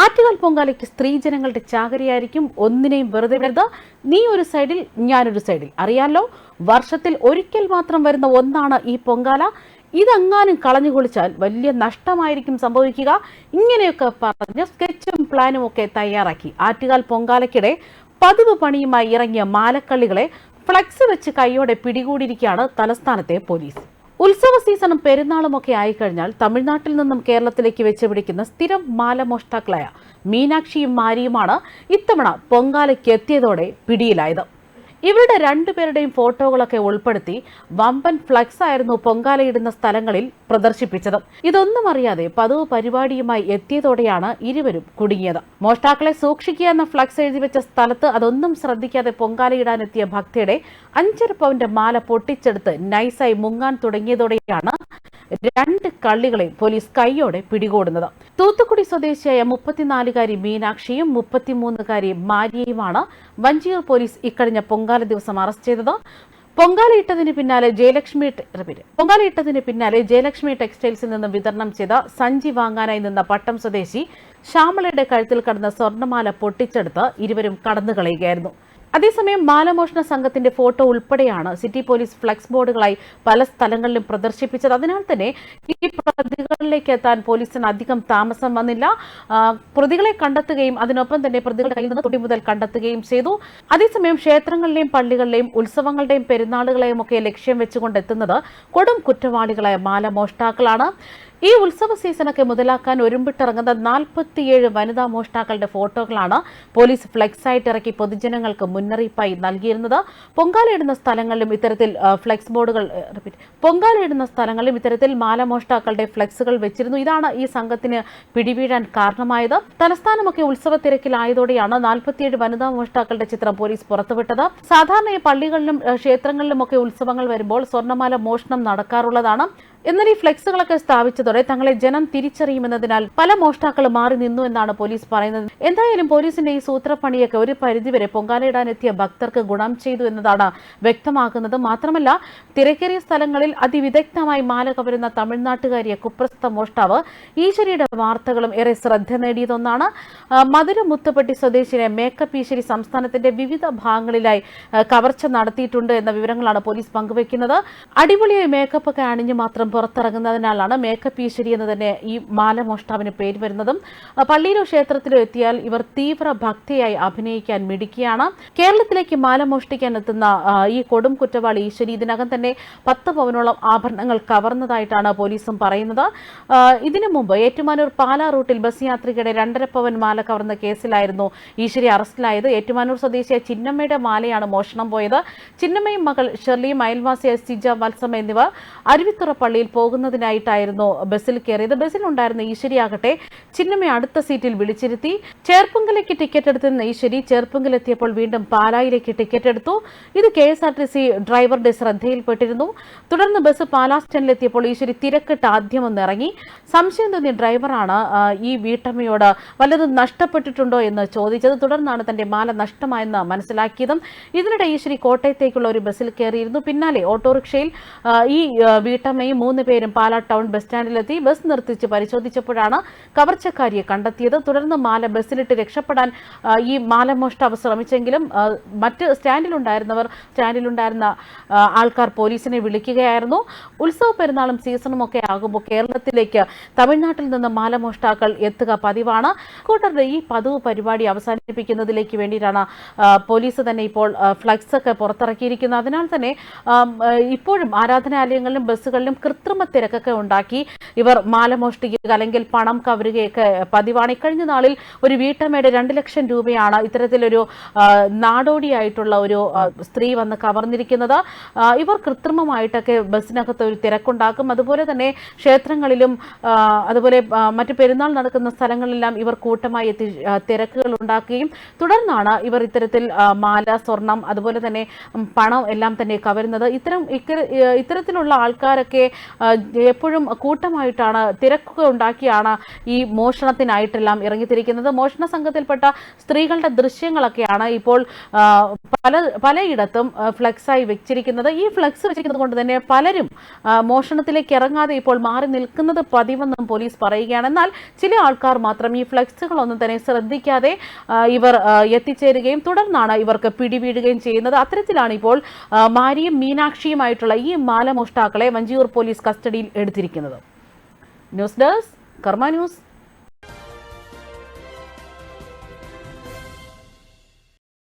ആറ്റുകാൽ പൊങ്കാലയ്ക്ക് സ്ത്രീജനങ്ങളുടെ ചാകരയായിരിക്കും. ഒന്നിനെയും വെറുതെ വിടരുത്. നീ ഒരു സൈഡിൽ ഞാനൊരു സൈഡിൽ. അറിയാലോ വർഷത്തിൽ ഒരിക്കൽ മാത്രം വരുന്ന ഒന്നാണ് ഈ പൊങ്കാല. ഇതെങ്ങാനും കളഞ്ഞു കുളിച്ചാൽ വലിയ നഷ്ടമായിരിക്കും സംഭവിക്കുക. ഇങ്ങനെയൊക്കെ പറഞ്ഞ് സ്കെച്ചും പ്ലാനും ഒക്കെ തയ്യാറാക്കി. ആറ്റുകാൽ പൊങ്കാലയ്ക്കിടെ പതിവ് പണിയുമായി ഇറങ്ങിയ മാലക്കള്ളികളെ ഫ്ലക്സ് വെച്ച് കൈയോടെ പിടികൂടിയിരിക്കുകയാണ് തലസ്ഥാനത്തെ പോലീസ്. ഉത്സവ സീസണും പെരുന്നാളും ഒക്കെ ആയിക്കഴിഞ്ഞാൽ തമിഴ്നാട്ടിൽ നിന്നും കേരളത്തിലേക്ക് വെച്ച് പിടിക്കുന്ന സ്ഥിരം മാലമോഷ്ടാക്കളായ മീനാക്ഷിയും മാരിയുമാണ് ഇത്തവണ പൊങ്കാലയ്ക്ക് എത്തിയതോടെ പിടിയിലായത്. ഇവരുടെ രണ്ടുപേരുടെയും ഫോട്ടോകളൊക്കെ ഉൾപ്പെടുത്തി വമ്പൻ ഫ്ലക്സ് ആയിരുന്നു പൊങ്കാലയിടുന്ന സ്ഥലങ്ങളിൽ പ്രദർശിപ്പിച്ചത്. ഇതൊന്നും അറിയാതെ പതിവ് പരിപാടിയുമായി എത്തിയതോടെയാണ് ഇരുവരും കുടുങ്ങിയത്. മോഷ്ടാക്കളെ സൂക്ഷിക്കുക എന്ന ഫ്ലക്സ് എഴുതിവെച്ച സ്ഥലത്ത് അതൊന്നും ശ്രദ്ധിക്കാതെ പൊങ്കാലയിടാനെത്തിയ ഭക്തയുടെ അഞ്ചര പവന്റെ മാല പൊട്ടിച്ചെടുത്ത് നൈസായി മുങ്ങാൻ തുടങ്ങിയതോടെയാണ് രണ്ട് കള്ളികളെ പോലീസ് കൈയോടെ പിടികൂടുന്നത്. തൂത്തുക്കുടി സ്വദേശിയായ മുപ്പത്തിനാലുകാരി മീനാക്ഷിയും മുപ്പത്തിമൂന്നുകാരി മാരിയയുമാണ് വഞ്ചിയൂർ പോലീസ് ഇക്കഴിഞ്ഞ പൊങ്കാല ദിവസം അറസ്റ്റ് ചെയ്തത്. പൊങ്കാലയിട്ടതിന് പിന്നാലെ ജയലക്ഷ്മി. പൊങ്കാലയിട്ടതിന് പിന്നാലെ ജയലക്ഷ്മി ടെക്സ്റ്റൈൽസിൽ നിന്ന് വിതരണം ചെയ്ത സഞ്ചി വാങ്ങാനായി നിന്ന പട്ടം സ്വദേശി ശ്യാമളയുടെ കഴുത്തിൽ കടന്ന സ്വർണമാല പൊട്ടിച്ചെടുത്ത് ഇരുവരും കടന്നുകളയുകയായിരുന്നു അതേസമയം മാലമോഷണ സംഘത്തിന്റെ ഫോട്ടോ ഉൾപ്പെടെയാണ് സിറ്റി പോലീസ് ഫ്ലക്സ് ബോർഡുകളായി പല സ്ഥലങ്ങളിലും പ്രദർശിപ്പിച്ചത്. അതിനാൽ തന്നെ ഈ പ്രതികളിലേക്ക് എത്താൻ പോലീസിന് അധികം താമസം വന്നില്ല. പ്രതികളെ കണ്ടെത്തുകയും അതിനൊപ്പം തന്നെ പ്രതികളുടെ കയ്യിൽ നിന്ന് തുടി മുതൽ കണ്ടെത്തുകയും ചെയ്തു. അതേസമയം ക്ഷേത്രങ്ങളിലെയും പള്ളികളിലെയും ഉത്സവങ്ങളുടെയും പെരുന്നാളുകളെയും ഒക്കെ ലക്ഷ്യം വെച്ചുകൊണ്ട് എത്തുന്നത് കൊടും കുറ്റവാളികളായ മാലമോഷ്ടാക്കളാണ് ഈ ഉത്സവ സീസണൊക്കെ മുതലാക്കാൻ ഒരുമ്പിട്ടിറങ്ങുന്ന നാൽപ്പത്തിയേഴ് വനിതാ മോഷ്ടാക്കളുടെ ഫോട്ടോകളാണ് പോലീസ് ഫ്ലെക്സ് ആയിട്ട് ഇറക്കി പൊതുജനങ്ങൾക്ക് മുന്നറിയിപ്പായി നൽകിയിരുന്നത്. പൊങ്കാലയിടുന്ന സ്ഥലങ്ങളിലും ഇത്തരത്തിൽ ഫ്ലെക്സ് ബോർഡുകൾ പൊങ്കാലയിടുന്ന സ്ഥലങ്ങളിലും ഇത്തരത്തിൽ മാലമോഷ്ടാക്കളുടെ ഫ്ലെക്സുകൾ വെച്ചിരുന്നു. ഇതാണ് ഈ സംഘത്തിന് പിടിവീഴാൻ കാരണമായത്. തലസ്ഥാനമൊക്കെ ഉത്സവ തിരക്കിലായതോടെയാണ് നാൽപ്പത്തിയേഴ് വനിതാ മോഷ്ടാക്കളുടെ ചിത്രം പോലീസ് പുറത്തുവിട്ടത്. സാധാരണ പള്ളികളിലും ക്ഷേത്രങ്ങളിലുമൊക്കെ ഉത്സവങ്ങൾ വരുമ്പോൾ സ്വർണമാല മോഷണം നടക്കാറുള്ളതാണ്. എന്നാൽ ഈ ഫ്ലെക്സുകളൊക്കെ സ്ഥാപിച്ചതോടെ തങ്ങളെ ജനം തിരിച്ചറിയുമെന്നതിനാൽ പല മോഷ്ടാക്കളും മാറി നിന്നു എന്നാണ് പോലീസ് പറയുന്നത്. എന്തായാലും പോലീസിന്റെ ഈ സൂത്രപ്പണിയൊക്കെ ഒരു പരിധിവരെ പൊങ്കാലയിടാനെത്തിയ ഭക്തർക്ക് ഗുണം ചെയ്തു എന്നതാണ് വ്യക്തമാക്കുന്നത് മാത്രമല്ല തിരക്കേറിയ സ്ഥലങ്ങളിൽ അതിവിദഗ്ധമായി മാല കവരുന്ന തമിഴ്നാട്ടുകാരിയെ കുപ്രസ്ഥ മോഷ്ടാവ് ഈശ്വരിയുടെ വാർത്തകളും ഏറെ ശ്രദ്ധ നേടിയതൊന്നാണ്. ആ, മധുര മുത്തപ്പെട്ടി സ്വദേശിനെ മേക്കപ്പ് ഈശ്വരി സംസ്ഥാനത്തിന്റെ വിവിധ ഭാഗങ്ങളിലായി കവർച്ച നടത്തിയിട്ടുണ്ട് എന്ന വിവരങ്ങളാണ് പോലീസ് പങ്കുവെക്കുന്നത് അടിപൊളിയായി മേക്കപ്പ് ഒക്കെ അണിഞ്ഞു മാത്രം പുറത്തിറങ്ങുന്നതിനാലാണ് മേക്കപ്പ് ഈശ്വരി എന്ന് തന്നെ ഈ മാലമോഷ്ടാവിന് പേര് വരുന്നതും. പള്ളിയിലോ ക്ഷേത്രത്തിലോ എത്തിയാൽ ഇവർ തീവ്ര ഭക്തിയായി അഭിനയിക്കാൻ മിടിക്കുകയാണ് കേരളത്തിലേക്ക് മാല മോഷ്ടിക്കാൻ എത്തുന്ന ഈ കൊടും കുറ്റവാളി ഈശ്വരി ഇതിനകം തന്നെ പത്ത് പവനോളം ആഭരണങ്ങൾ കവർന്നതായിട്ടാണ് പോലീസും പറയുന്നത്. ഇതിനു മുമ്പ് ഏറ്റുമാനൂർ പാലാ റൂട്ടിൽ ബസ് യാത്രികയുടെ രണ്ടര പവൻ മാല കവർന്ന കേസിലായിരുന്നു ഈശ്വരി അറസ്റ്റിലായത്. ഏറ്റുമാനൂർ സ്വദേശിയായ ചിന്നമ്മയുടെ മാലയാണ് മോഷണം പോയത്. ചിന്നമ്മയും മകൾ ഷെർലിയും അയൽവാസിയായ സിജ വത്സം എന്നിവർ അരുവിത്തുറ പള്ളിയിൽ പോകുന്നതിനായിട്ടായിരുന്നു ബസ്സിൽ കയറിയത്. ബസ്സിലുണ്ടായിരുന്ന ഈശ്വരിയാകട്ടെ ചിന്നമ്മയെ അടുത്ത സീറ്റിൽ വിളിച്ചിരുത്തി. ചേർപ്പുങ്കലേക്ക് ടിക്കറ്റ് എടുത്തിരുന്ന ഈശ്വരി ചേർപ്പുങ്കലെത്തിയപ്പോൾ വീണ്ടും പാലായിലേക്ക് ടിക്കറ്റ് എടുത്തു. ഇത് K S R T C ഡ്രൈവറുടെ ശ്രദ്ധയിൽപ്പെട്ടിരുന്നു. തുടർന്ന് ബസ് പാലാ സ്റ്റാൻഡിലെത്തിയപ്പോൾ ഈശ്വരി തിരക്കിട്ട് ആദ്യം ഇറങ്ങി സംശയം തോന്നിയ ഡ്രൈവറാണ് ഈ വീട്ടമ്മയോട് വല്ലതും നഷ്ടപ്പെട്ടിട്ടുണ്ടോ എന്ന് ചോദിച്ചത്. തുടർന്നാണ് തന്റെ മാല നഷ്ടമായെന്ന് മനസ്സിലാക്കിയതും. ഇതിനിടെ ശ്രീ കോട്ടയത്തേക്കുള്ള ഒരു ബസ്സിൽ കയറിയിരുന്നു. പിന്നാലെ ഓട്ടോറിക്ഷയിൽ ഈ വീട്ടമ്മയും മൂന്ന് പേരും പാലാ ടൗൺ ബസ് സ്റ്റാൻഡിലെത്തി. ബസ് നിർത്തിച്ച് പരിശോധിച്ചപ്പോഴാണ് കവർച്ചക്കാരിയെ കണ്ടെത്തിയത്. തുടർന്ന് മാല ബസ്സിലിട്ട് രക്ഷപ്പെടാൻ ഈ മാലമോഷ്ടാവ് ശ്രമിച്ചെങ്കിലും മറ്റ് സ്റ്റാൻഡിലുണ്ടായിരുന്നവർ സ്റ്റാൻഡിലുണ്ടായിരുന്ന ആൾക്കാർ പോലീസിനെ വിളിക്കുകയായിരുന്നു. ഉത്സവ പെരുന്നാളും സീസണും ഒക്കെ ആകുമ്പോൾ കേരളത്തിലേക്ക് തമിഴ്നാട്ടിൽ നിന്ന് മാലമോഷ്ടാക്കൾ എത്തുക പതിവാണ്. കൂട്ടരുടെ ഈ പതിവ് പരിപാടി അവസാനിപ്പിക്കുന്നതിലേക്ക് വേണ്ടിയിട്ടാണ് പോലീസ് തന്നെ ഇപ്പോൾ ഫ്ലക്സ് ഒക്കെ പുറത്തിറക്കിയിരിക്കുന്നത്. അതിനാൽ തന്നെ ഇപ്പോഴും ആരാധനാലയങ്ങളിലും ബസ്സുകളിലും കൃത്രിമ തിരക്കൊക്കെ ഉണ്ടാക്കി ഇവർ മാലമോഷ്ടിക്കുക അല്ലെങ്കിൽ പണം കവരുകയൊക്കെ പതിവാണ്. ഇക്കഴിഞ്ഞ നാളിൽ ഒരു വീട്ടമ്മയുടെ രണ്ട് ലക്ഷം രൂപയാണ് ഇത്തരത്തിലൊരു നാടോടിയായിട്ടുള്ള ഒരു സ്ത്രീ വന്ന് കവർന്നിരിക്കുന്നത്. ഇവർ കൃത്രിമമായിട്ടൊക്കെ ബസ്സിനകത്ത് ഒരു തിരക്കുണ്ടാക്കും. അതുപോലെ തന്നെ ക്ഷേത്രങ്ങളിലും ആ, അതുപോലെ മറ്റു പെരുന്നാൾ നടക്കുന്ന സ്ഥലങ്ങളിലെല്ലാം ഇവർ കൂട്ടമായി എത്തി തിരക്കുകൾ ഉണ്ടാക്കുകയും തുടർന്നാണ് ഇവർ ഇത്തരത്തിൽ മാല സ്വർണം അതുപോലെ തന്നെ പണം എല്ലാം തന്നെ കവരുന്നത്. ഇത്തരം ഇത്തരത്തിലുള്ള ആൾക്കാരൊക്കെ എപ്പോഴും കൂട്ടമായിട്ടാണ് തിരക്കുകൾ ഉണ്ടാക്കിയാണ് ഈ മോഷണത്തിനായിട്ടെല്ലാം ഇറങ്ങിത്തിരിക്കുന്നത്. മോഷണ സംഘത്തിൽപ്പെട്ട സ്ത്രീകളുടെ ദൃശ്യങ്ങളൊക്കെയാണ് ഇപ്പോൾ പല പലയിടത്തും ഫ്ലക്സായി വെച്ചിരിക്കുന്നത്. ഈ ഫ്ലക്സ് വെച്ചിരിക്കുന്നത് കൊണ്ട് തന്നെ പലരും മോഷണത്തിലേക്ക് ഇറങ്ങാതെ ഇപ്പോൾ മാറി നിൽക്കുന്നത് പതിവെന്നും പോലീസ് പറയുകയാണ്. എന്നാൽ ചില ആൾക്കാർ മാത്രം ഈ ഫ്ലക്സുകളൊന്നും തന്നെ ശ്രദ്ധിക്കാതെ ഇവർ എത്തിച്ചേരുകയും തുടർന്നാണ് ഇവർക്ക് പിടിവീഴുകയും ചെയ്യുന്നത്. അത്തരത്തിലാണ് ഇപ്പോൾ മാരിയും മീനാക്ഷിയുമായിട്ടുള്ള ഈ മാലമോഷ്ടാക്കളെ വഞ്ചിയൂർ പോലീസ് കസ്റ്റഡിയിൽ എടുത്തിരിക്കുന്നത്. News desk Karma news.